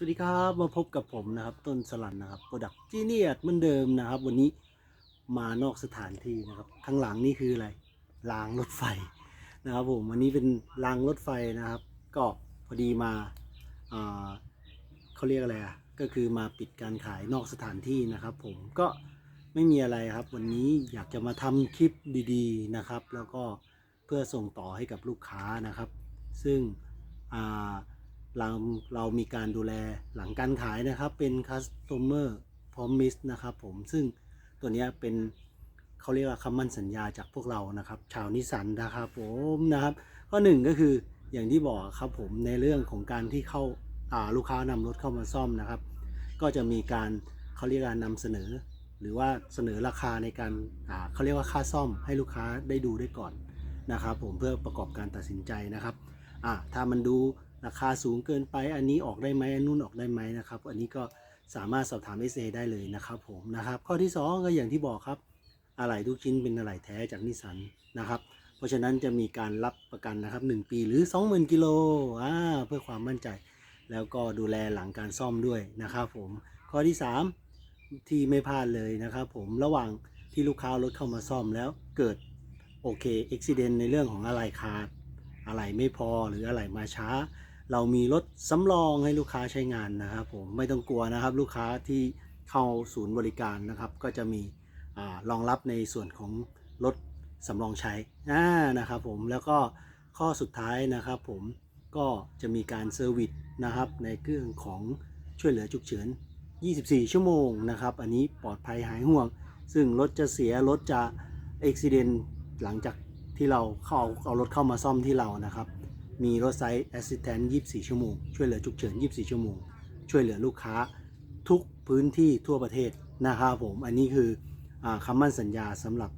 สวัสดีครับมาพบกับผมนะครับต้นสลันนะครับโปรดักจีเนียเหมือนเดิมนะครับ วันนี้มานอกสถานที่นะครับ ข้างหลังนี่คืออะไรรางรถไฟนะครับผมวันนี้เป็นรางรถไฟนะครับ ก็พอดีมาอ่าเขาเรียกอะไรอะก็คือมาปิดการขายนอกสถานที่นะครับ ผมก็ไม่มีอะไรครับ วันนี้อยากจะมาทำคลิปดีๆนะครับ แล้วก็เพื่อส่งต่อให้กับลูกค้านะครับ ซึ่งอ่า เราเรามีการดูแลหลังการขายนะครับ เป็น customer promise นะครับผมซึ่งตัวนี้เป็นเขาเรียกว่าคำมั่นสัญญาจากพวกเรานะครับ ชาวนิสันนะครับผมนะครับ ข้อหนึ่งก็คืออย่างที่บอกครับผมในเรื่องของการที่เข้าาลูกค้านำรถเข้ามาซ่อมนะครับ ก็จะมีการเขาเรียกการนำเสนอ หรือว่าเสนอราคาในการาเขาเรียกว่าค่าซ่อมให้ลูกค้าได้ดูได้ก่อนนะครับ ผมเพื่อประกอบการตัดสินใจนะครับถ้ามันดู ราคาสูงเกินไป อันนี้ออกได้ไหมอันนู้นออกได้ไหมนะครับ อันนี้ก็สามารถสอบถาม SA ได้เลยนะครับผมนะครับ ข้อที่ 2 ก็อย่างที่บอกครับอะไหล่ทุกชิ้นเป็นอะไหล่แท้จากนิสสันนะครับเพราะฉะนั้นจะมีการรับประกันนะครับ 1 ปีหรือ 20,000กิโลอ่าเพื่อความมั่นใจ แล้วก็ดูแลหลังการซ่อมด้วยนะครับผมข้อที่ 3 ที่ไม่พลาดเลยนะครับผมระหว่างที่ลูกค้ารถเข้ามาซ่อมแล้วเกิดโอเคอุบิเหตุในเรื่องของอะไหล่ขาดอะไรไม่พอหรืออะไรมาช้า เรามีรถสำรองให้ลูกค้าใช้งานนะครับผมไม่ต้องกลัวนะครับ ลูกค้าที่เข้าศูนย์บริการนะครับ ก็จะมีอรองรับในส่วนของรถสำรองใช้นะครับผมแล้วก็ข้อสุดท้ายนะครับผมก็จะมีการเซอร์วิสนะครับในเครื่องของช่วยเหลือฉุกเฉิน 24 ชั่วโมงนะครับ อันนี้ปลอดภัยหายห่วง ซึ่งรถจะเสียรถจะอุบิเหตุหลังจากที่เราเข้าเอารถเข้ามาซ่อมที่เรานะครับ มีรถไซส์ Assistant 24 ชั่วโมง ช่วยเหลือฉุกเฉิน 24 ชั่วโมง ช่วยเหลือลูกค้าทุกพื้นที่ทั่วประเทศนะครับผม อันนี้คืออคำมั่นสัญญาสำหรับ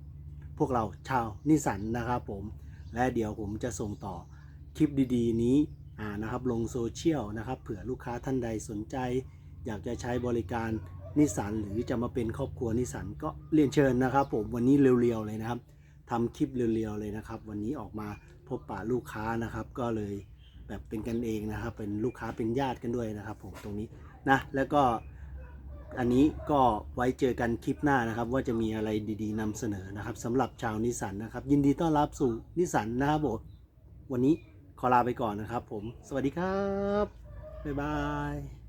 พวกเราชาวนิสันนะครับผม และเดี๋ยวผมจะส่งต่อคลิปดีๆ นี้นะครับลงโซเชียลนะครับเผื่อลูกค้าท่านใดสนใจ อยากจะใช้บริการนิสันหรือจะมาเป็นครอบครัวนิสสันก็เรียนเชิญนะครับผมวันนี้เร็วๆเลยนะครับทำคลิปเร็วๆเลยนะครับ วันนี้ออกมา พบปะลูกค้านะครับ ก็เลยแบบเป็นกันเองนะครับ เป็นลูกค้าเป็นญาติกันด้วยนะครับ ผมตรงนี้นะแล้วก็อันนี้ก็ไว้เจอกันคลิปหน้านะครับ ว่าจะมีอะไรดีๆนำเสนอนะครับสำหรับชาวนิสันนะครับ ยินดีต้อนรับสู่นิสันนะครับผมวันนี้ขอลาไปก่อนนะครับ ผม สวัสดีครับบ๊ายบาย